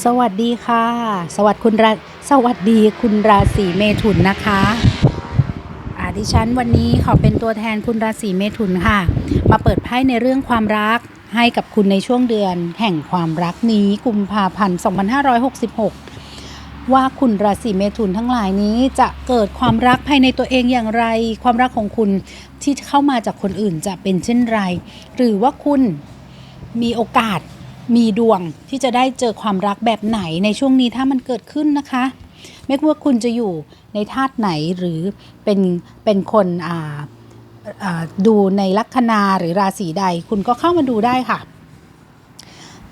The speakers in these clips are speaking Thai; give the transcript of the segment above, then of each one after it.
สวัสดีค่ะ สวัสดีคุณราสวัสดีคุณราศีเมถุนนะคะอาดิฉันวันนี้ขอเป็นตัวแทนคุณราศีเมถุนค่ะ มาเปิดไพ่ในเรื่องความรักให้กับคุณในช่วงเดือน แห่งความรักนี้กุมภาพันธ์ 2566 ว่าคุณราศีเมถุนทั้งหลายนี้จะเกิดความรักภายในตัวเองอย่างไร ความรักของคุณที่เข้ามาจากคนอื่นจะเป็นเช่นไร หรือว่าคุณมีโอกาส มีดวงที่จะได้เจอความรักแบบไหนในช่วงนี้ถ้ามันเกิดขึ้นนะคะ ไม่ว่าคุณจะอยู่ในธาตุไหนหรือเป็นเป็นคนอ่าดูในลัคนาหรือราศีใด คุณก็เข้ามาดูได้ค่ะ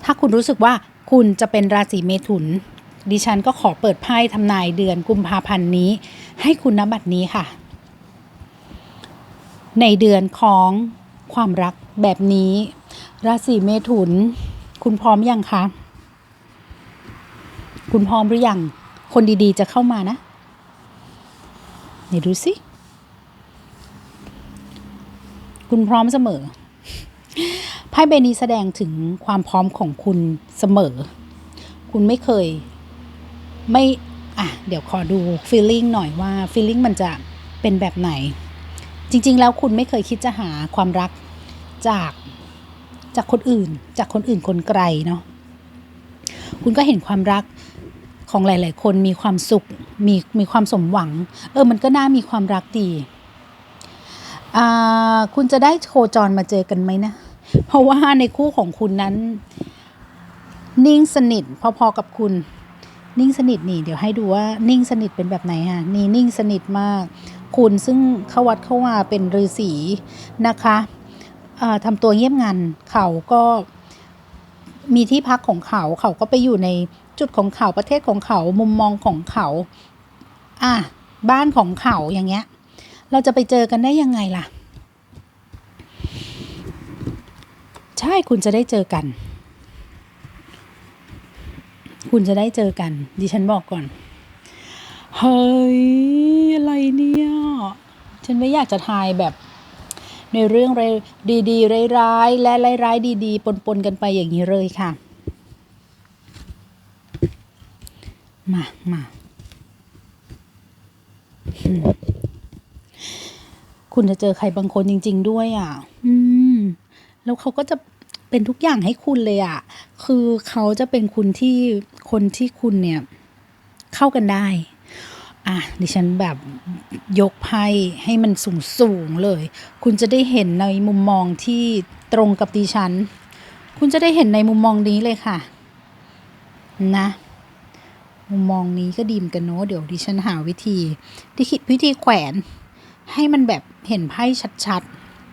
ถ้าคุณรู้สึกว่าคุณจะเป็นราศีเมถุน ดิฉันก็ขอเปิดไพ่ทำนายเดือนกุมภาพันธ์นี้ ให้คุณนบัตรนี้ค่ะ ในเดือนของความรักแบบนี้ ราศีเมถุน คุณพร้อมยังคะ คุณพร้อมหรือยัง คนดีๆจะเข้ามานะไหนดูสิ คุณพร้อมเสมอ ไพ่ใบนี้แสดงถึงความพร้อมของคุณเสมอ คุณไม่เคย ไม่อะ เดี๋ยวขอดู feeling หน่อยว่า feeling มันจะเป็นแบบไหน จริง ๆ แล้วคุณไม่เคยคิดจะหาความรักจาก จากคนอื่น จากคนอื่นคนไกลเนาะคุณก็เห็นความรักของหลาย ๆ คนมีความสุขมีมีความสมหวัง เออมันก็น่ามีความรักดีอ่าคุณจะได้โคจรมาเจอกันไหมนะ เพราะว่าในคู่ของคุณนั้น นิ่งสนิทพอ ๆ กับคุณ นิ่งสนิทนี่ เดี๋ยวให้ดูว่านิ่งสนิทเป็นแบบไหนฮะนี่นิ่งสนิทมาก คุณซึ่งเข้าวัดเข้าว่าเป็นฤาษีนะคะ ทำตัวเงียบงันเขาก็มีที่พักของเขา เขาก็ไปอยู่ในจุดของเขาประเทศของเขามุมมองของเขา อะบ้านของเขาอย่างเงี้ย เราจะไปเจอกันได้ยังไงล่ะ ใช่คุณจะได้เจอกัน คุณจะได้เจอกัน ดิฉันบอกก่อน เฮ้ย อะไรเนี่ย ฉันไม่อยากจะทายแบบ ในเรื่องร้ายดีๆ ร้ายๆ และร้ายๆ ดีๆ ปนๆ กันไปอย่างนี้เลยค่ะ มามาคุณจะเจอใครบางคนจริง ๆ ด้วยอะ อืม แล้วเขาก็จะเป็นทุกอย่างให้คุณเลยอะ คือเขาจะเป็นคุณที่คนที่คุณเนี่ย เข้ากันได้ อะดิฉันแบบยกไพ่ให้มันสูงสูงเลย คุณจะได้เห็นในมุมมองที่ตรงกับดิฉัน คุณจะได้เห็นในมุมมองนี้เลยค่ะ นะ มุมมองนี้ก็ดีเหมอนกันเนาะเดี๋ยวดิฉันหาวิธีที่คิดวิธีแขวน ให้มันแบบเห็นไพ่ชัด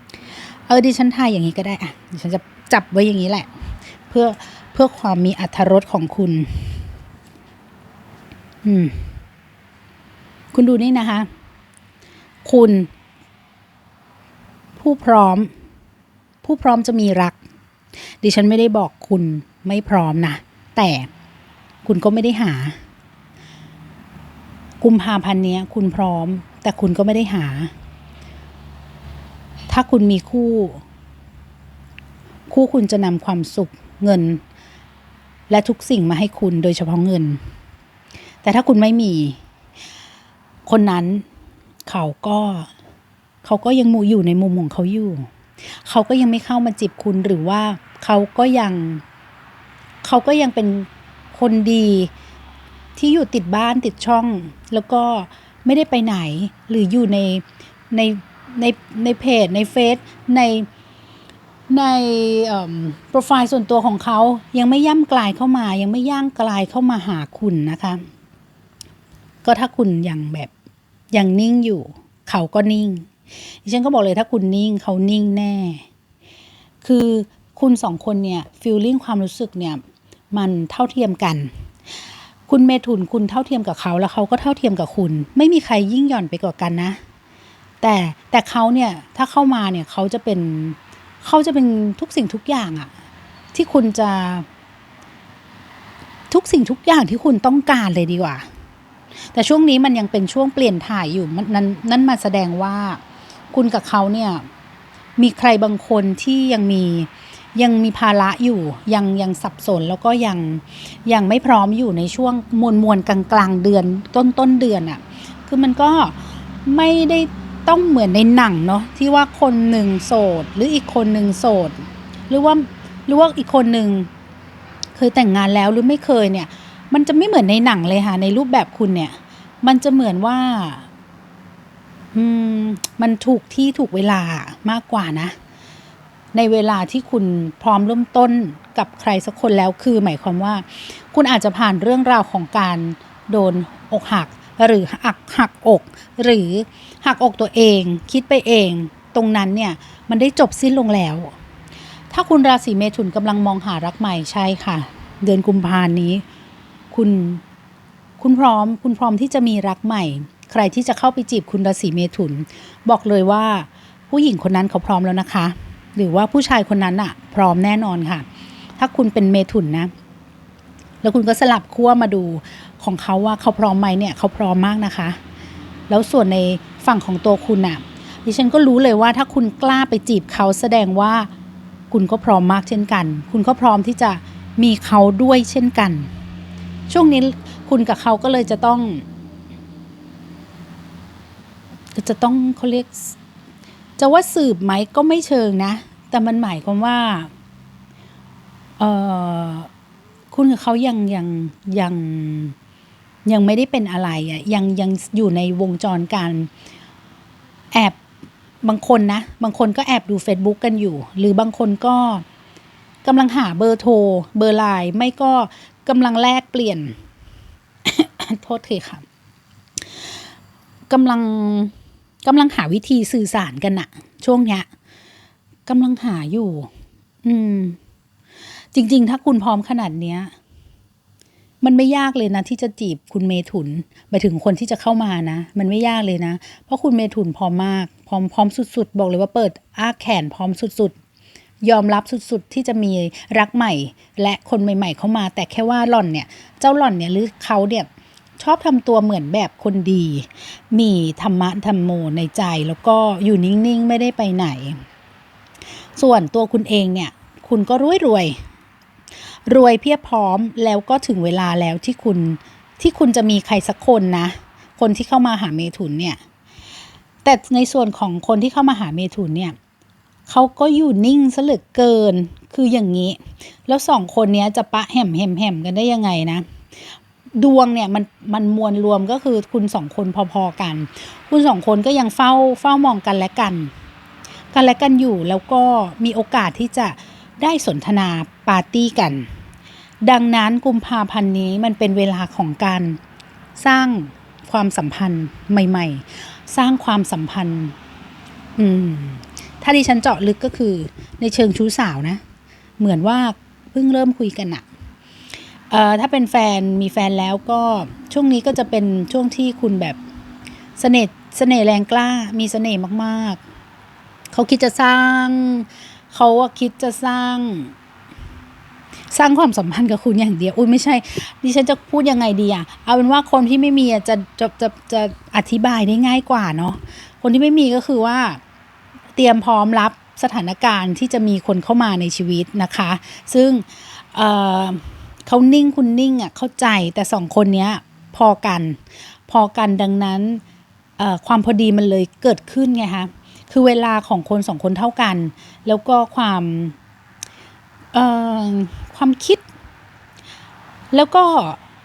ๆ เออดิฉันทายอย่างนี้ก็ได้อะดิฉันจะจับไว้อย่างนี้แหละ เพื่อเพื่อความมีอรรถรสของคุณ อืม คุณดูนี่นะคะ คุณ ผู้พร้อม ผู้พร้อมจะมีรัก ดิฉันไม่ได้บอกคุณไม่พร้อมนะ แต่คุณก็ไม่ได้หา กุมภาพันธ์นี้คุณพร้อม แต่คุณก็ไม่ได้หา ถ้าคุณมีคู่ คู่คุณจะนำความสุขเงิน และทุกสิ่งมาให้คุณโดยเฉพาะเงิน แต่ถ้าคุณไม่มี คนนั้นเขาก็เขาก็ยังมูอยู่ในมุมของเขาอยู่ เขาก็ยังไม่เข้ามาจีบคุณหรือว่าเขาก็ยัง เขาก็ยังเป็นคนดีที่อยู่ติดบ้านติดช่อง แล้วก็ไม่ได้ไปไหน หรืออยู่ในในในในเพจในเฟซในในโปรไฟล์ส่วนตัวของเขายังไม่ย่ำกลายเข้ามา ยังไม่ย่างกลายเข้ามาหาคุณนะคะ ก็ถ้าคุณยังแบบ ยังนิ่งอยู่ เขาก็นิ่งดิฉันก็บอกเลยถ้าคุณนิ่งเขานิ่งแน่ คือคุณสองคนเนี่ยฟีลลิ่งความรู้สึกเนี่ยมันเท่าเทียมกัน คุณเมถุนคุณเท่าเทียมกับเขาแล้วเขาก็เท่าเทียมกับคุณ ไม่มีใครยิ่งหย่อนไปกว่ากันนะ แต่แต่เขาเนี่ยถ้าเข้ามาเนี่ยเขาจะเป็นเขาจะเป็นทุกสิ่งทุกอย่างอะที่คุณจะ ทุกสิ่งทุกอย่างที่คุณต้องการเลยดีกว่า แต่ช่วงนี้มันยังเป็นช่วงเปลี่ยนถ่ายอยู่มันนั่นนั่นมาแสดงว่าคุณกับเขาเนี่ยมีใครบางคนที่ยังมียังมีภาระอยู่ยังยังสับสนแล้วก็ยังยังไม่พร้อมอยู่ในช่วงมวลมวลกลางกลางเดือนต้นต้นเดือนอะ่ะคือมันก็ไม่ได้ต้องเหมือนในหนังเนาะที่ว่าคนหนึ่งโสด หรืออีกคนหนึ่งโสด หรือว่าหรือว่าอีกคนหนึ่งเคยแต่งงานแล้วหรือไม่เคยเนี่ย มันจะไม่เหมือนในหนังเลยค่ะ ในรูปแบบคุณเนี่ย มันจะเหมือนว่าอืมมันถูกที่ถูกเวลามากกว่านะ ในเวลาที่คุณพร้อมเริ่มต้นกับใครสักคนแล้วคือ หมายความว่า คุณอาจจะผ่านเรื่องราวของการโดนอกหัก หรือหักหักอก หรือหักอกตัวเอง คิดไปเอง ตรงนั้นเนี่ย มันได้จบสิ้นลงแล้ว ถ้าคุณราศีเมถุนกำลังมองหารักใหม่ใช่ค่ะ เดือนกุมภานี้ คุณ คุณพร้อม คุณพร้อมที่จะมีรักใหม่ ใครที่จะเข้าไปจีบคุณราศีเมถุน บอกเลยว่าผู้หญิงคนนั้นเขาพร้อมแล้วนะคะ หรือว่าผู้ชายคนนั้นอะพร้อมแน่นอนค่ะ ถ้าคุณเป็นเมถุนนะ แล้วคุณก็สลับขั้วมาดูของเขาว่าเขาพร้อมไหมเนี่ยเขาพร้อมมากนะคะ แล้วส่วนในฝั่งของตัวคุณอะดิฉันก็รู้เลยว่าถ้าคุณกล้าไปจีบเขาแสดงว่าคุณก็พร้อมมากเช่นกัน คุณก็พร้อมที่จะมีเขาด้วยเช่นกัน ช่วงนี้คุณกับเขาก็เลยจะต้อง จะต้องเขาเรียก จะว่าสืบไหมก็ไม่เชิงนะ แต่มันหมายความว่าเออคุณกับเขายังยังยังยังไม่ได้เป็นอะไรอะ่ะยังยังอยู่ในวงจรการแอบบางคนนะ บางคนก็แอบดู Facebook กันอยู่ หรือบางคนก็กำลังหาเบอร์โทร เบอร์ไลน์ไม่ก็ กำลังแลกเปลี่ยน โทษทีค่ะกำลังกำลังหาวิธีสื่อสารกันอะช่วงเนี้ยกำลังหาอยู่ อืม จริง ๆ ถ้าคุณพร้อมขนาดเนี้ย มันไม่ยากเลยนะ ที่จะจีบคุณเมถุนไปถึงคนที่จะเข้ามานะ มันไม่ยากเลยนะ เพราะคุณเมถุนพร้อมมาก พร้อมพร้อมสุด ๆ บอกเลยว่าเปิดอ้าแขนพร้อมสุด ๆ ยอมรับสุดๆ ที่จะมีรักใหม่ และคนใหม่ๆ เข้ามา แต่แค่ว่าหล่อนเนี่ย เจ้าหล่อนเนี่ยหรือเขาเนี่ยชอบทำตัวเหมือนแบบคนดี มีธรรมะธรรมโมในใจ แล้วก็อยู่นิ่งๆ ไม่ได้ไปไหน ส่วนตัวคุณเองเนี่ย คุณก็รวยรวย รวยเพียบพร้อมแล้วก็ถึงเวลาแล้วที่คุณที่คุณจะมีใครสักคนนะ คนที่เข้ามาหาเมถุนเนี่ย แต่ในส่วนของคนที่เข้ามาหาเมถุนเนี่ย เขาก็อยู่นิ่งซะเหลือเกิน คืออย่างนี้ แล้วสองคนเนี้ยจะปะแหมแหมแหมกันได้ยังไงนะ ดวงเนี่ยมันมันมวลรวมก็คือคุณสองคนพอๆกัน คุณสองคนก็ยังเฝ้าเฝ้ามองกันและกัน กันและกันอยู่แล้วก็มีโอกาสที่จะได้สนทนาปาร์ตี้กัน ดังนั้นกุมภาพันธ์นี้มันเป็นเวลาของการสร้างความสัมพันธ์ใหม่ ๆ สร้างความสัมพันธ์ อืม ถ้าดิฉันเจาะลึกก็คือในเชิงชู้สาวนะ เหมือนว่าเพิ่งเริ่มคุยกันอะเอ่อถ้าเป็นแฟนมีแฟนแล้วก็ช่วงนี้ก็จะเป็นช่วงที่คุณแบบเสน่ห์เสน่ห์แรงกล้ามีเสน่ห์มากๆ เขาคิดจะสร้างเขาอะคิดจะสร้าง สร้างความสัมพันธ์กับคุณอย่างเดียว อุ้ยไม่ใช่ ดิฉันจะพูดยังไงดีอะเอาเป็นว่าคนที่ไม่มีอะจะจะจะจะอธิบายได้ง่ายกว่าเนาะคนที่ไม่มีก็คือว่า เตรียมพร้อมรับสถานการณ์ที่จะมีคนเข้ามาในชีวิตนะคะ ซึ่งเเขานิ่งคุณนิ่งอะเข้าใจแต่สองคนเนี้ยพอกัน พอกันดังนั้นความพอดีมันเลยเกิดขึ้นไงคะคือเวลาของคนสองคนเท่ากัน แล้วก็ความความคิด แล้วก็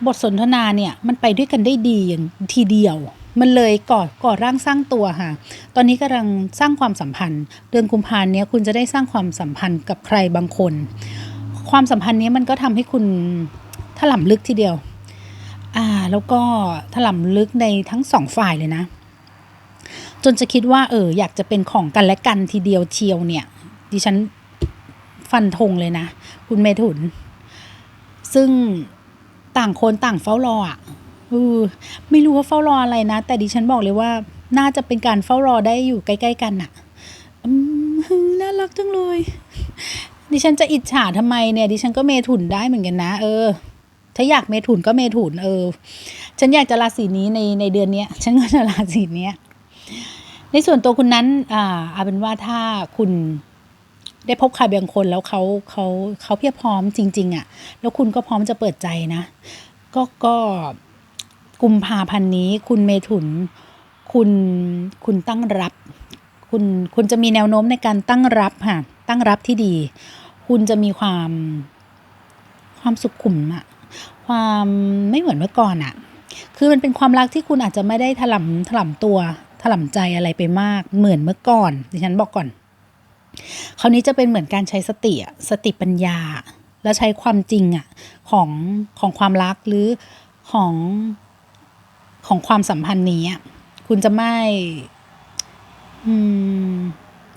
บทสนทนาเนี่ยมันไปด้วยกันได้ดีอย่างทีเดียว มันเลยก่อก่อร่างสร้างตัวค่ะ ตอนนี้กำลังสร้างความสัมพันธ์ เดือนกุมภาพันธ์เนี้ยคุณจะได้สร้างความสัมพันธ์กับใครบางคน ความสัมพันธ์เนี้ยมันก็ทำให้คุณถล่ำลึกทีเดียว อ่า แล้วก็ถล่ำลึกในทั้งสองฝ่ายเลยนะ จนจะคิดว่าเอออยากจะเป็นของกันและกันทีเดียวเชียวเนี่ย ดิฉันฟันธงเลยนะ คุณเมถุน ซึ่งต่างคนต่างเฝ้ารออะ เออไม่รู้ว่าเฝ้ารออะไรนะ แต่ดิฉันบอกเลยว่า น่าจะเป็นการเฝ้ารอได้อยู่ใกล้ๆกันน่ะอืมน่ารักจังเลย ดิฉันจะอิจฉาทำไมเนี่ย ดิฉันก็เมถุนได้เหมือนกันนะ เออ ถ้าอยากเมถุนก็เมถุนเออ ฉันอยากจะราศีนี้ในในเดือนเนี้ย ฉันก็จะราศีเนี้ย ในส่วนตัวคุณนั้น อ่าเอาเป็นว่าถ้าคุณได้พบใครบางคนแล้วเขาเขาเขาเพียบพร้อมจริง ๆอะ่ะ แล้วคุณก็พร้อมจะเปิดใจนะ ก็ก็ กุมภาพันธ์นี้คุณเมถุน คุณคุณตั้งรับ คุณคุณจะมีแนวโน้มในการตั้งรับค่ะตั้งรับที่ดี คุณจะมีความความสุขขุมอะความไม่เหมือนเมื่อก่อนอะคือมันเป็นความรักที่คุณอาจจะไม่ได้ถล่มถล่มตัวถล่มใจอะไรไปมากเหมือนเมื่อก่อนดิฉันบอกก่อนคราวนี้จะเป็นเหมือนการใช้สติอะสติปัญญา แล้วใช้ความจริงอะของของความรักหรือของ ของความสัมพันธ์นี้คุณจะไม่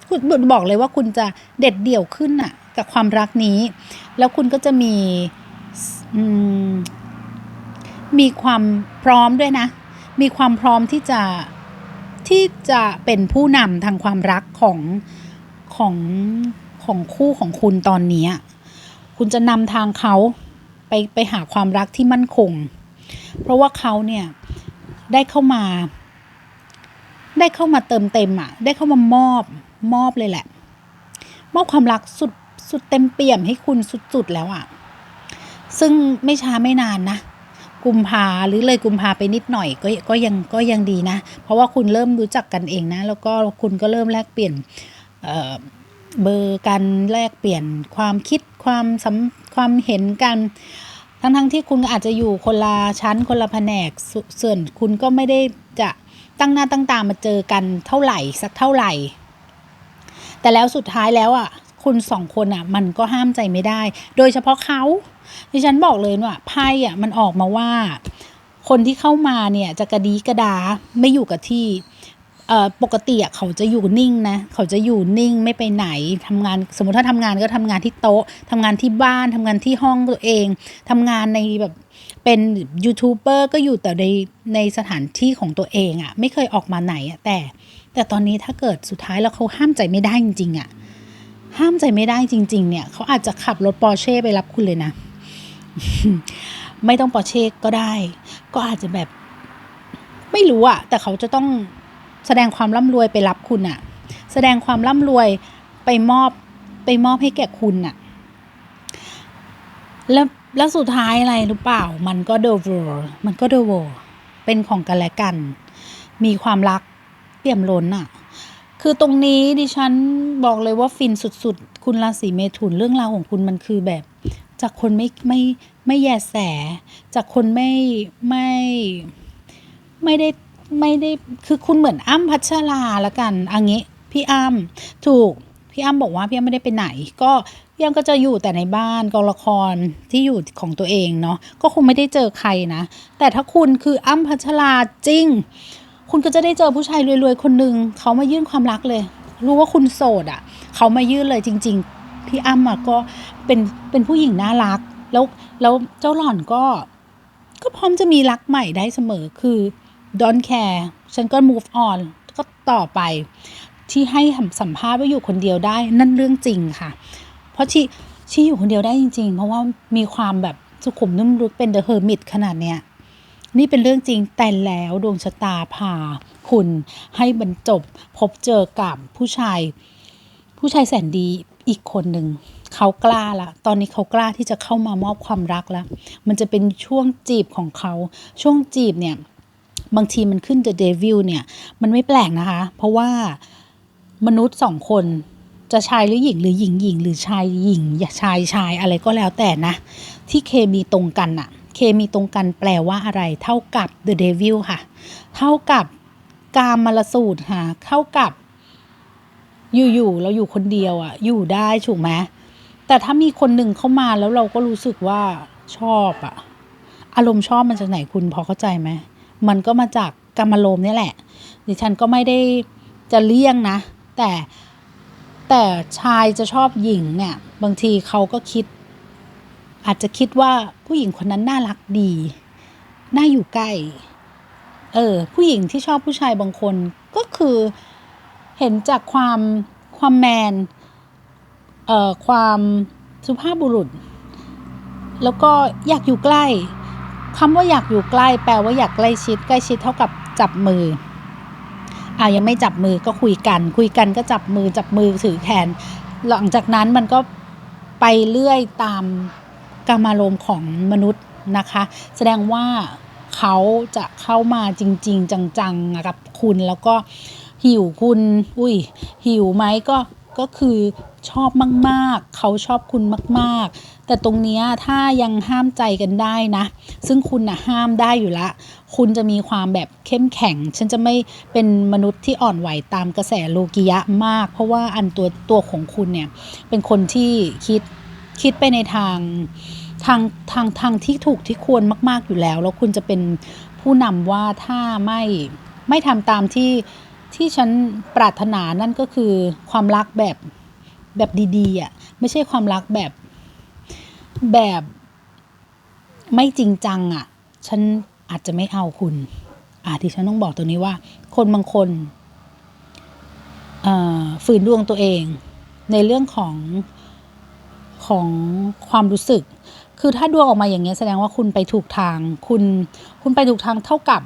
คุณบอกเลยว่าคุณจะเด็ดเดี่ยวขึ้นอะกับความรักนี้ แล้วคุณก็จะมีมีความพร้อมด้วยนะ มีความพร้อมที่จะที่จะเป็นผู้นำทางความรักของของของคู่ของคุณตอนนี้ คุณจะนำทางเขาไปไปหาความรักที่มั่นคง เพราะว่าเขาเนี่ย ได้เข้ามา ได้เข้ามาเติมเต็มอะ ได้เข้ามามอบมอบเลยแหละ มอบความรักสุดสุดเต็มเปี่ยมให้คุณสุดๆแล้วอะ ซึ่งไม่ช้าไม่นานนะกุมภาหรือเลยกุมภาไปนิดหน่อยก็ก็ยังก็ยังดีนะ เพราะว่าคุณเริ่มรู้จักกันเองนะ แล้วก็คุณก็เริ่มแลกเปลี่ยนเเบอร์กันแลกเปลี่ยนความคิดความสำความเห็นกัน ทั้งทั้งที่คุณอาจจะอยู่คนละชั้นคนละแผนกส่วนคุณก็ไม่ได้จะตั้งหน้าตั้งตามาเจอกันเท่าไหร่สักเท่าไหร่ แต่แล้วสุดท้ายแล้วอะคุณสองคนอะมันก็ห้ามใจไม่ได้ โดยเฉพาะเขาดิฉันบอกเลยว่าไพ่อะมันออกมาว่า คนที่เข้ามาเนี่ยจะกระดีกระดาไม่อยู่กับที่ ปกติอะเขาจะอยู่นิ่งนะเขาจะอยู่นิ่งไม่ไปไหนทำงานสมมติถ้าทำงานก็ทำงานที่โต๊ะทำงานที่บ้านทำงานที่ห้องตัวเองทำงานในแบบเป็นยูทูบเบอร์ก็อยู่แต่ในในสถานที่ของตัวเองอะไม่เคยออกมาไหนอะแต่ แต่ตอนนี้ถ้าเกิดสุดท้ายแล้วเขาห้ามใจไม่ได้จริงๆอะห้ามใจไม่ได้จริง ๆ เนี่ยเขาอาจจะขับรถปอร์เช่ไปรับคุณเลยนะ ไม่ต้องปอร์เช่ก็ได้ ก็อาจจะแบบ ไม่รู้อะแต่เขาจะต้อง แสดงความร่ำรวยไปรับคุณอะแสดงความร่ำรวยไปมอบไปมอบให้แก่คุณอะแล้วแล้วสุดท้ายอะไรหรือเปล่า มันก็เดวอร์มันก็เดวอร์เป็นของกันและกัน มีความรักเปี่ยมล้นอะคือตรงนี้ดิฉันบอกเลยว่าฟินสุดๆ คุณราศีเมถุนเรื่องราวของคุณมันคือแบบ จากคนไม่ไม่ไม่แยแส จากคนไม่ไม่ไม่ได้ ไม่ได้คือคุณเหมือนอ้ำพัชราละกันอันนี้พี่อ้ำถูกพี่อ้ำบอกว่าพี่อ้ำไม่ได้ไปไหน ก็พี่อ้ำก็จะอยู่แต่ในบ้านกองละครที่อยู่ของตัวเองเนาะก็คงไม่ได้เจอใครนะ แต่ถ้าคุณคืออ้ำพัชราจริง คุณก็จะได้เจอผู้ชายรวยๆคนหนึ่งเขามายื่นความรักเลย รู้ว่าคุณโสดอะ่ะ เขามายื่นเลยจริง ๆ พี่อ้ำอะก็เป็นเป็นผู้หญิงน่ารัก แล้วแล้วเจ้าหล่อนก็ ก็พร้อมจะมีรักใหม่ได้เสมอคือ don't care ฉันก็ move on ก็ต่อไป ที่ให้สัมภาษณ์ว่าอยู่คนเดียวได้นั่นเรื่องจริงค่ะ เพราะที่ที่อยู่คนเดียวได้จริง ๆ เพราะว่ามีความแบบสุขุมนุ่มลึกเป็น the hermit ขนาดเนี้ยนี่เป็นเรื่องจริงแต่แล้วดวงชะตาพาคุณให้บรรจบพบเจอกับผู้ชาย ผู้ชายแสนดีอีกคนหนึ่งเขากล้าละ ตอนนี้เขากล้าที่จะเข้ามามอบความรักแล้วมันจะเป็นช่วงจีบของเขา ช่วงจีบเนี่ย บางทีมันขึ้น The Devil เนี่ย มันไม่แปลกนะคะ เพราะว่ามนุษย์สองคนจะชายหรือหญิงหรือหญิงหญิงหรือชายหญิงอย่าชายชายอะไรก็แล้วแต่นะ ที่เคมีตรงกันอะเคมีตรงกันแปลว่าอะไร เท่ากับ The Devil ค่ะ เท่ากับกามมลสูตรค่ะ เท่ากับ อยู่ๆเราอยู่คนเดียวอะอยู่ได้ถูกไหมแต่ถ้ามีคนหนึ่งเข้ามาแล้วเราก็รู้สึกว่าชอบอะอารมณ์ชอบมันจากไหนคุณพอเข้าใจไหม มันก็มาจากกรรมอารมนี่แหละ ดิฉันก็ไม่ได้จะเลี่ยงนะ แต่แต่ชายจะชอบหญิงเนี่ย บางทีเขาก็คิด อาจจะคิดว่าผู้หญิงคนนั้นน่ารักดี น่าอยู่ใกล้ เออ ผู้หญิงที่ชอบผู้ชายบางคนก็คือเห็นจากความความแมน เอ่อ ความสุภาพบุรุษ แล้วก็อยากอยู่ใกล้ คำว่าอยากอยู่ใกล้แปลว่าอยากใกล้ชิด ใกล้ชิดเท่ากับจับมืออ่ายังไม่จับมือก็คุยกัน คุยกันก็จับมือจับมือถือแขน หลังจากนั้นมันก็ไปเรื่อยตามกามารมณ์ของมนุษย์นะคะ แสดงว่าเขาจะเข้ามาจริง ๆ จังๆกับคุณแล้วก็หิวคุณ อุ้ยหิวไหมก็ก็คือ ชอบมากๆ เขาชอบคุณมากๆ แต่ตรงนี้ถ้ายังห้ามใจกันได้นะ ซึ่งคุณนะห้ามได้อยู่ละ คุณจะมีความแบบเข้มแข็ง ฉันจะไม่เป็นมนุษย์ที่อ่อนไหวตามกระแสโลกิยะมาก เพราะว่าอันตัวตัวของคุณเนี่ย เป็นคนที่คิดคิดไปในทางทางทางทางที่ถูกที่ควรมาก ๆอยู่แล้ว แล้วคุณจะเป็นผู้นำว่าถ้าไม่ไม่ทำตามที่ที่ฉันปรารถนานั่นก็คือความรักแบบ แบบดีๆอะไม่ใช่ความรักแบบแบบไม่จริงจังอะ ฉันอาจจะไม่เอาคุณ อาที่ฉันต้องบอกตัวนี้ว่า คนบางคนอ่อฝืนดวงตัวเอง ในเรื่องของของความรู้สึก คือถ้าดวงออกมาอย่างเงี้แสดงว่าคุณไปถูกทาง คุณคุณไปถูกทางเท่ากับ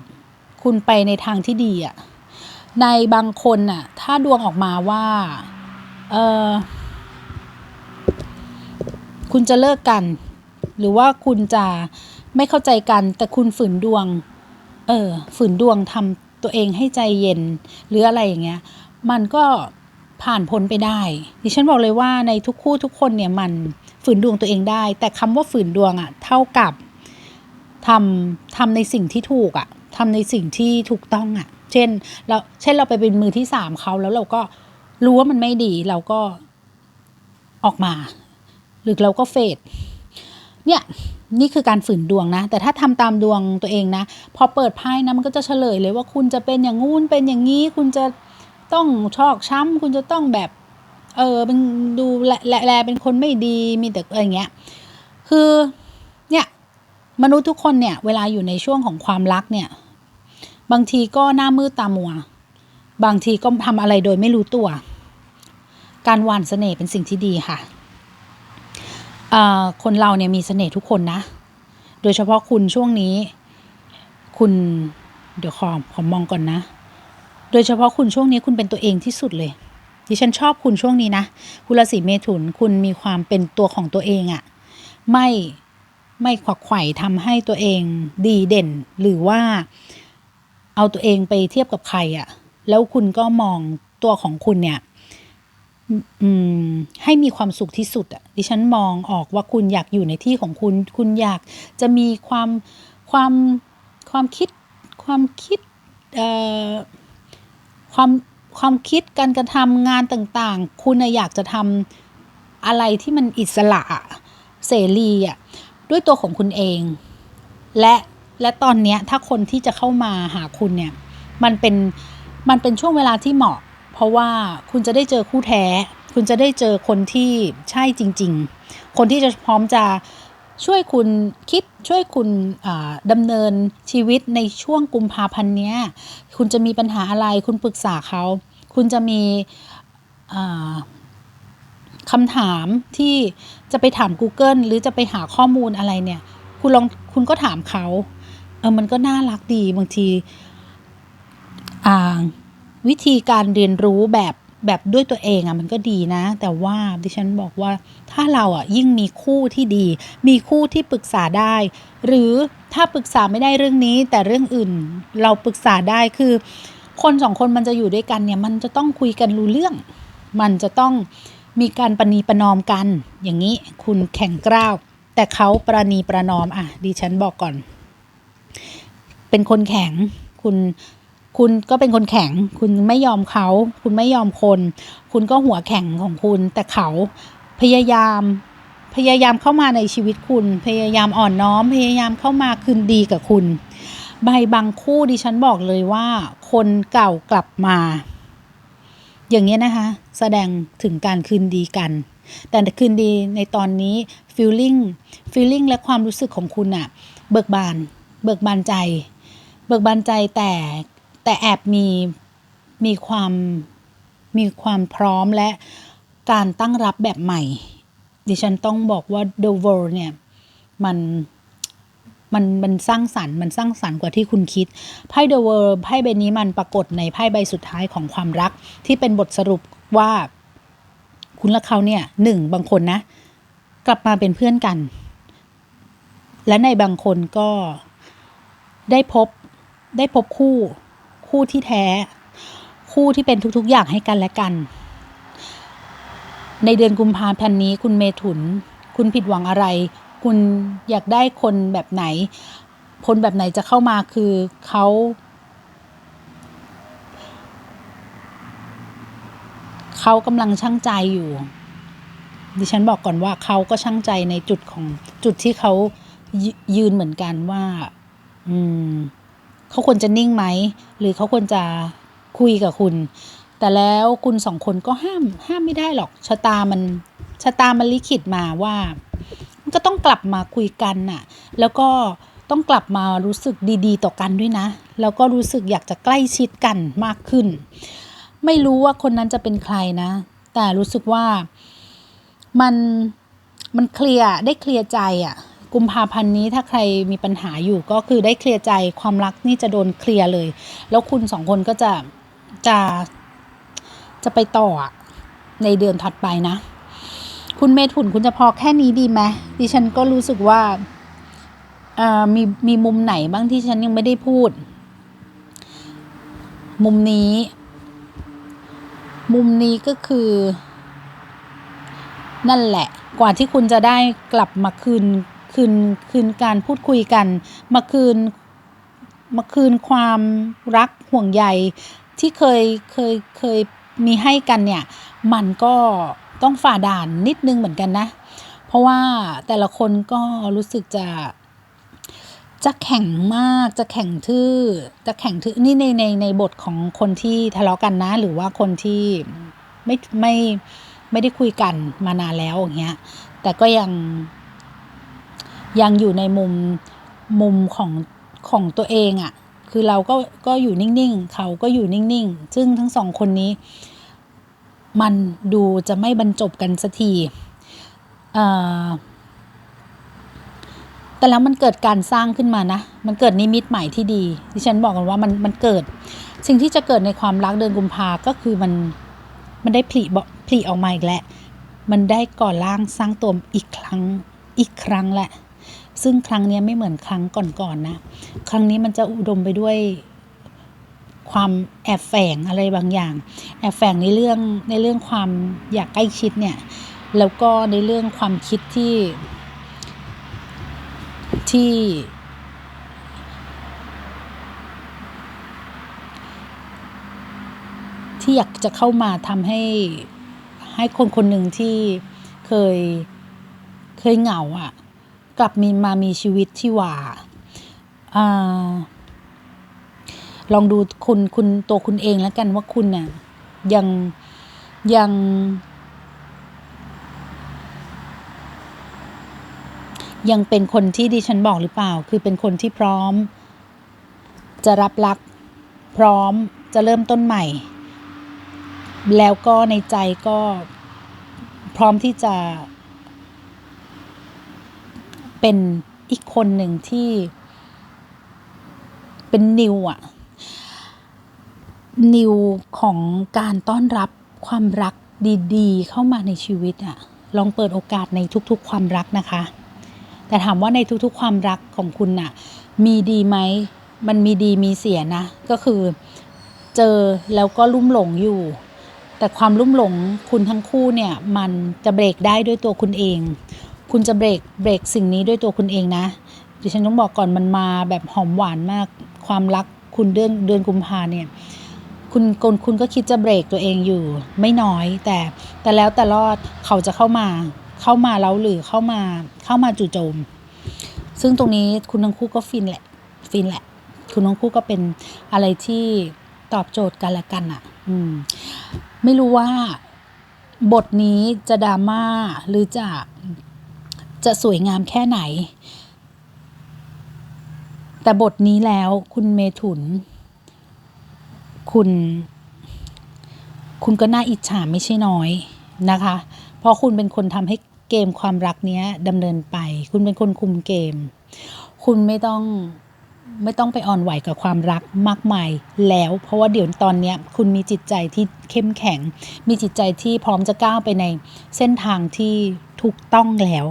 คุณไปในทางที่ดีอะในบางคนน่ะ ถ้าดวงออกมาว่า เออ คุณจะเลิกกัน หรือว่าคุณจะไม่เข้าใจกัน แต่คุณฝืนดวง เออ ฝืนดวงทำตัวเองให้ใจเย็น หรืออะไรอย่างเงี้ย มันก็ผ่านพ้นไปได้ ดิฉันบอกเลยว่าในทุกคู่ทุกคนเนี่ยมันฝืนดวงตัวเองได้ แต่คำว่าฝืนดวงอะเท่ากับทำทำในสิ่งที่ถูกอะทำในสิ่งที่ถูกต้องอะเช่นเราเช่นเราไปเป็นมือที่สามเขาแล้วเราก็รู้ว่ามันไม่ดีเราก็ออกมา หรือเราก็เฟดเนี่ยนี่คือการฝืนดวงนะ แต่ถ้าทำตามดวงตัวเองนะ พอเปิดไพ่นะมันก็จะเฉลยเลยว่าคุณจะเป็นอย่างงู้นเป็นอย่างนี้ คุณจะต้องชอกช้ำคุณจะต้องแบบ เออเป็นดูแลแลแลเป็นคนไม่ดีมีแต่อะไรเงี้ยคือเนี่ยมนุษย์ทุกคนเนี่ย เวลาอยู่ในช่วงของความรักเนี่ย บางทีก็หน้ามืดตามัว บางทีก็ทำอะไรโดยไม่รู้ตัว การหว่านเสน่ห์เป็นสิ่งที่ดีค่ะ คนเราเนี่ยมีเสน่ห์ทุกคนนะ โดยเฉพาะคุณช่วงนี้ คุณเดี๋ยวขอขอมองก่อนนะ โดยเฉพาะคุณช่วงนี้คุณเป็นตัวเองที่สุดเลย ดิฉันชอบคุณช่วงนี้นะคุณราศีเมถุนคุณมีความเป็นตัวของตัวเองอะไม่ไม่ขวักไขว่ทำให้ตัวเองดีเด่น หรือว่าเอาตัวเองไปเทียบกับใครอะแล้วคุณก็มองตัวของคุณเนี่ย ให้มีความสุขที่สุดอะดิฉันมองออกว่าคุณอยากอยู่ในที่ของคุณ คุณอยากจะมีความความความคิดความคิดเอ่อความความคิดการกระทำงานต่างๆ คุณน่ะอยากจะทำอะไรที่มันอิสระเสรีอะด้วยตัวของคุณเอง และและตอนเนี้ยถ้าคนที่จะเข้ามาหาคุณเนี่ย มันเป็นมันเป็นช่วงเวลาที่เหมาะ เพราะว่าคุณจะได้เจอคู่แท้ คุณจะได้เจอคนที่ใช่จริง ๆ คนที่จะพร้อมจะช่วยคุณคิดช่วยคุณดำเนินชีวิตในช่วงกุมภาพันธ์เนี้ยคุณจะมีปัญหาอะไร คุณปรึกษาเขา คุณจะมีคำถามที่จะไปถาม Google หรือจะไปหาข้อมูลอะไรเนี่ย คุณลองคุณก็ถามเขา เออมันก็น่ารักดีบางที อ่า วิธีการเรียนรู้แบบแบบด้วยตัวเองอะ่ะมันก็ดีนะ แต่ว่าดิฉันบอกว่าถ้าเราอะยิ่งมีคู่ที่ดี มีคู่ที่ปรึกษาได้ หรือถ้าปรึกษาไม่ได้เรื่องนี้ แต่เรื่องอื่นเราปรึกษาได้คือ คนสองคนมันจะอยู่ด้วยกันเนี่ยมันจะต้องคุยกันรู้เรื่อง มันจะต้องมีการประนีประนอมกัน อย่างนี้คุณแข่งกล้าว แต่เขาประนีประนอมอะดิฉันบอกก่อน เป็นคนแข็งคุณ คุณก็เป็นคนแข็ง คุณไม่ยอมเขา คุณไม่ยอมคน คุณก็หัวแข็งของคุณ แต่เขาพยายาม พยายามเข้ามาในชีวิตคุณ พยายามอ่อนน้อม พยายามเข้ามาคืนดีกับคุณ ใบบางคู่ดิฉันบอกเลยว่า คนเก่ากลับมา อย่างเงี้ยนะคะ แสดงถึงการคืนดีกัน แต่คืนดีในตอนนี้ feeling feeling และความรู้สึกของคุณอะเบิกบาน เบิกบานใจ เบิกบานใจแต่ แต่แอบมีมีความมีความพร้อมและการตั้งรับแบบใหม่ ดิฉันต้องบอกว่า The World เนี่ย มันมันมันสร้างสรรค์มันสร้างสรรค์กว่าที่คุณคิดไพ่ The World ไพ่ใบนี้มันปรากฏในไพ่ใบสุดท้ายของความรัก ที่เป็นบทสรุปว่า คุณและเขาเนี่ยหนึ่งบางคนนะ กลับมาเป็นเพื่อนกัน และในบางคนก็ได้พบได้พบคู่ คู่ที่แท้ คู่ที่เป็นทุกๆอย่างให้กันและกัน ในเดือนกุมภาพันธ์นี้คุณเมถุน คุณผิดหวังอะไร คุณอยากได้คนแบบไหน คนแบบไหนจะเข้ามาคือเขาเขากำลังช่างใจอยู่ ดิฉันบอกก่อนว่าเขาก็ช่างใจในจุดของจุดที่เขายยืนเหมือนกันว่า อืม เขาควรจะนิ่งไหม หรือเขาควรจะคุยกับคุณ แต่แล้วคุณสองคนก็ห้ามห้ามไม่ได้หรอกชะตามันชะตามันลิขิตมาว่า มันก็ต้องกลับมาคุยกันน่ะ แล้วก็ต้องกลับมารู้สึกดีๆ ต่อกันด้วยนะ แล้วก็รู้สึกอยากจะใกล้ชิดกันมากขึ้น ไม่รู้ว่าคนนั้นจะเป็นใครนะ แต่รู้สึกว่ามันมันเคลียร์ได้เคลียร์ใจอะ่ะ กุมภาพันธ์นี้ถ้าใครมีปัญหาอยู่ก็คือได้เคลียร์ใจความรักนี่จะโดนเคลียร์เลย แล้วคุณสองคนก็จะจะจะไปต่อในเดือนถัดไปนะ คุณเมถุนคุณจะพอแค่นี้ดีไหมดิฉันก็รู้สึกว่าอ่อมีมีมุมไหนบ้างที่ฉันยังไม่ได้พูด มุมนี้ มุมนี้ก็คือ นั่นแหละ กว่าที่คุณจะได้กลับมาคืน คืนคืนการพูดคุยกัน มาคืนมาคืนความรักห่วงใยที่เคยเคยเคยมีให้กันเนี่ย มันก็ต้องฝ่าด่านนิดนึงเหมือนกันนะ เพราะว่าแต่ละคนก็รู้สึกจะ จะแข็งมากจะแข็งทื่อจะแข็งทื่อนี่ในในในบทของคนที่ทะเลาะกันนะ หรือว่าคนที่ไม่ไม่ไม่ได้คุยกันมานานแล้วอย่างเงี้ยแต่ก็ยัง ยังอยู่ในมุมมุมของของตัวเองอะ่ะ คือเราก็ก็อยู่นิ่งๆ เขาก็อยู่นิ่งๆ ซึ่งทั้งสองคนนี้ มันดูจะไม่บรรจบกันสักทีแต่แล้วมันเกิดการสร้างขึ้นมานะ มันเกิดนิมิตใหม่ที่ดีดิฉันบอกกันว่ามันมันเกิด สิ่งที่จะเกิดในความรักเดือนกุมภาก็คือมันมันได้ผลิผลิออกมาอีกแล้ว มันได้ก่อร่างสร้างตัวอีกครั้งอีกครั้งแหละ ซึ่งครั้งนี้ไม่เหมือนครั้งก่อนๆนะ ครั้งนี้มันจะอุดมไปด้วยความแอบแฝงอะไรบางอย่าง แอบแฝงในเรื่องในเรื่องความอยากใกล้ชิดเนี่ย แล้วก็ในเรื่องความคิดที่ที่ที่อยากจะเข้ามาทำให้ให้คนคนหนึ่งที่เคยเคยเหงาอะ่ะ กลับมีมามีชีวิตที่ว่าอ่าลองดูคุณคุณตัวคุณเองแล้วกันว่าคุณน่ะยังยังยังเป็นคนที่ดิฉันบอกหรือเปล่า คือเป็นคนที่พร้อม จะรับรัก พร้อมจะเริ่มต้นใหม่ แล้วก็ในใจก็พร้อมที่จะ เป็นอีกคนหนึ่งที่เป็นนิวอะนิวของการต้อนรับความรักดีๆ เข้ามาในชีวิตอะลองเปิดโอกาสในทุกๆ ความรักนะคะ แต่ถามว่าในทุกๆ ความรักของคุณน่ะ มีดีไหม มันมีดีมีเสียนะ ก็คือเจอแล้วก็ลุ่มหลงอยู่ แต่ความลุ่มหลงคุณทั้งคู่เนี่ย มันจะเบรกได้ด้วยตัวคุณเอง คุณจะเบรกเบรกสิ่งนี้ด้วยตัวคุณเองนะ ดิฉันต้องบอกก่อนมันมาแบบหอมหวานมาก ความรักคุณเดือนเดือนกุมภาเนี่ยคุณคุณคุณก็คิดจะเบรกตัวเองอยู่ไม่น้อยแต่แต่แล้วแต่รอดเขาจะเข้ามา เข้ามาแล้วหรือเข้ามาเข้ามาจู่โจม ซึ่งตรงนี้คุณทั้งคู่ก็ฟินแหละ ฟินแหละ คุณทั้งคู่ก็เป็นอะไรที่ตอบโจทย์กันและกันอะ่ะ อืม ไม่รู้ว่าบทนี้จะดราม่าหรือจะ จะสวยงามแค่ไหน แต่บทนี้แล้วคุณเมถุน คุณ คุณก็น่าอิจฉาไม่ใช่น้อยนะคะ เพราะคุณเป็นคนทำให้เกมความรักเนี้ยดำเนินไป คุณเป็นคนคุมเกม คุณไม่ต้องไม่ต้องไปอ่อนไหวกับความรักมากมายแล้ว เพราะว่าเดี๋ยวตอนนี้คุณมีจิตใจที่เข้มแข็ง มีจิตใจที่พร้อมจะก้าวไปในเส้นทางที่ถูกต้องแล้ว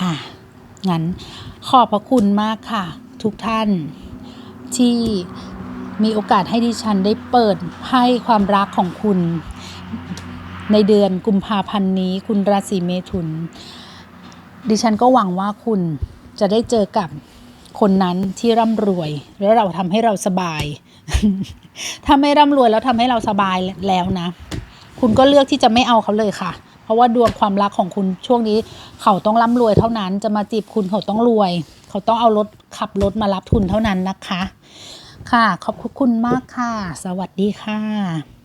อะงั้นขอบพระคุณมากค่ะ ทุกท่านที่มีโอกาสให้ดิฉันได้เปิดให้ความรักของคุณ ในเดือนกุมภาพันธ์นี้ คุณราศีเมถุน ดิฉันก็หวังว่าคุณจะได้เจอกับคนนั้นที่ร่ำรวย แล้วเราทำให้เราสบาย ถ้าไม่ร่ำรวยแล้วทำให้เราสบายแล้วนะ คุณก็เลือกที่จะไม่เอาเขาเลยค่ะ เพราะว่าดวงความรักของคุณช่วงนี้เขาต้องร่ำรวยเท่านั้น จะมาจีบคุณเขาต้องรวย เขาต้องเอารถขับรถมารับทุนเท่านั้นนะคะ ค่ะ ขอบคุณมากค่ะ สวัสดีค่ะ